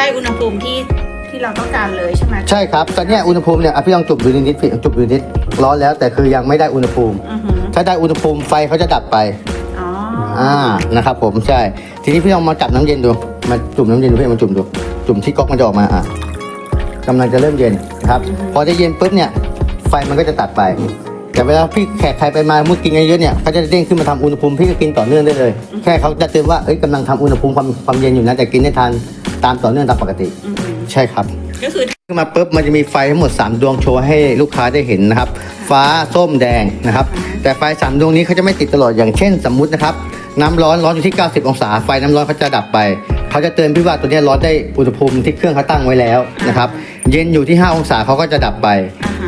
ได้อุณหภูมิที่ที่เราต้องการเลยใช่ไหมใช่ครับตอนเนี้ยอุณหภูมิเนี่ยอะพี่ลองจุ่มดูนิดๆพี่จุ่มดูนิดร้อนแล้วแต่คือยังไม่ได้อุณหภูมิ อือหือถ้าได้อุณหภูมิไฟเขาจะดับไป อ๋ออ่า นะครับผม ใช่ ทีนี้พี่ลองมาจับน้ำเย็นดู มาจุ่มน้ำเย็นดูพี่มาจุ่มดู จุ่มที่ก๊อกมันจะออกมา อะกำลังจะเริ่มเย็นนะครับ พอจะเย็นปุ๊บเนี่ย ไฟมันก็จะตัดไป แต่เวลาพี่แขกใครไปมามุดกินเยอะๆเนี่ยเขาจะเด้งขึ้นมาทำอุณหภูมิพี่ก็กินต่อเนื่องได้เลย แค่เขาจะเตือนว่า เอ้ยกำลังทำอุณหภูมิความความเย็นอยู่นะแต่กินได้ทัน ตามต่อเนื่องตามปกติ อือหือใช่ครับ ก็คือขึ้นมาปุ๊บมันจะมีไฟทั้งหมด 3 ดวงโชว์ให้ลูกค้าได้เห็นนะครับ ฟ้าส้มแดงนะครับ แต่ไฟ 3 ดวงนี้เขาจะไม่ติดตลอดอย่างเช่นสมมุตินะครับ น้ำร้อนร้อนอยู่ที่ 90 องศาไฟน้ำร้อนเขาจะดับไป เขาจะเตือนพี่ว่าตัวเนี้ยร้อนได้อุณหภูมิที่เครื่องเขาตั้งไว้แล้วนะครับเย็นอยู่ที่ 5 องศาเขาก็จะดับไป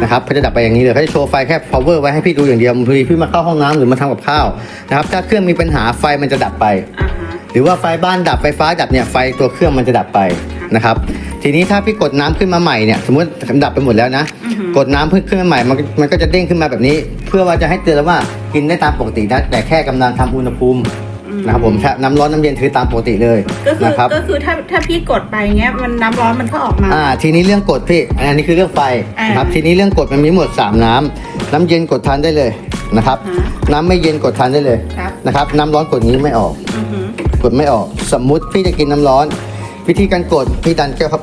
นะครับเขาจะดับไปอย่างนี้เลยเขาจะโชว์ไฟแค่ power ไว้ให้พี่ดูอย่างเดียวบางทีพี่มาเข้าห้องน้ำหรือมาทำกับข้าวนะครับถ้าเครื่องมีปัญหาไฟมันจะดับไป อ่าฮะ หรือว่าไฟบ้านดับไฟฟ้าดับเนี่ยไฟตัวเครื่องมันจะดับไปนะครับ ทีนี้ถ้าพี่กดน้ำขึ้นมาใหม่เนี่ยสมมติดับไปหมดแล้วนะอือหือกดน้ำเพิ่มขึ้นมาใหม่มันมันก็จะเด้งขึ้นมาแบบนี้ เพื่อว่าจะให้เตือนแล้วว่ากินได้ตามปกตินะแต่แค่กำลังทำอุณหภูมินะครับผมถ้าน้ำร้อนน้ำเย็นคือตามปกติเลยก็คือนะครับก็คือถ้าถ้าพี่กดไปเงี้ยมันน้ำร้อนมันก็ออกมาอ่าทีนี้เรื่องกดพี่อันนี้คือเรื่องไฟอ่านนะครับทีนี้เรื่องกดมันมีหมดสามน้ำน้ำเย็นกดทานได้เลยนะครับอ่าฮะน้ำไม่เย็นกดทานได้เลยครับนะครับ น้ำร้อนกดนี้ไม่ออกอือหือ กดไม่ออก สมมุติพี่จะกินน้ำร้อน วิธีการกดพี่ดันแก้วครับ